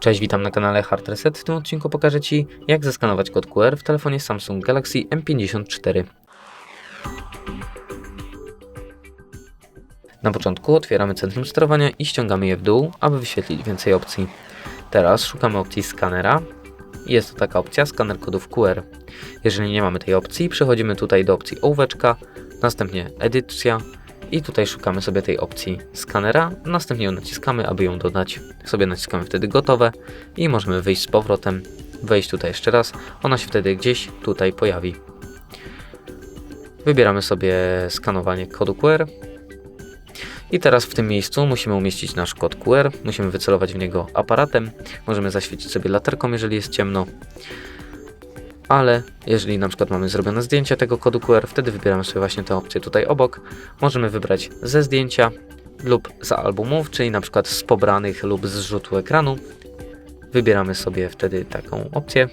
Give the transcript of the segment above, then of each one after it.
Cześć, witam na kanale Hard Reset. W tym odcinku pokażę Ci, jak zeskanować kod QR w telefonie Samsung Galaxy M54. Na początku otwieramy centrum sterowania i ściągamy je w dół, aby wyświetlić więcej opcji. Teraz szukamy opcji skanera. Jest to taka opcja skaner kodów QR. Jeżeli nie mamy tej opcji, przechodzimy tutaj do opcji ołóweczka, następnie edycja i tutaj szukamy sobie tej opcji skanera, następnie ją naciskamy, aby ją dodać. Sobie naciskamy wtedy gotowe i możemy wyjść z powrotem, wejść tutaj jeszcze raz, ona się wtedy gdzieś tutaj pojawi. Wybieramy sobie skanowanie kodu QR. I teraz w tym miejscu musimy umieścić nasz kod QR, musimy wycelować w niego aparatem, możemy zaświecić sobie latarką, jeżeli jest ciemno. Ale jeżeli na przykład mamy zrobione zdjęcie tego kodu QR, wtedy wybieramy sobie właśnie tę opcję tutaj obok. Możemy wybrać ze zdjęcia lub z albumów, czyli na przykład z pobranych lub z rzutu ekranu. Wybieramy sobie wtedy taką opcję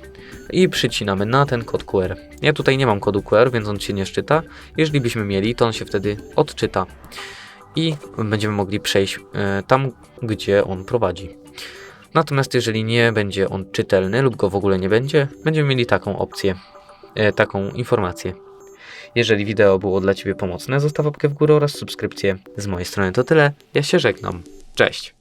i przycinamy na ten kod QR. Ja tutaj nie mam kodu QR, więc on się nie szczyta. Jeżeli byśmy mieli, to on się wtedy odczyta i będziemy mogli przejść e, tam, gdzie on prowadzi. Natomiast jeżeli nie będzie on czytelny lub go w ogóle nie będzie, będziemy mieli taką opcję, e, taką informację. Jeżeli wideo było dla Ciebie pomocne, zostaw łapkę w górę oraz subskrypcję. Z mojej strony to tyle. Ja się żegnam. Cześć.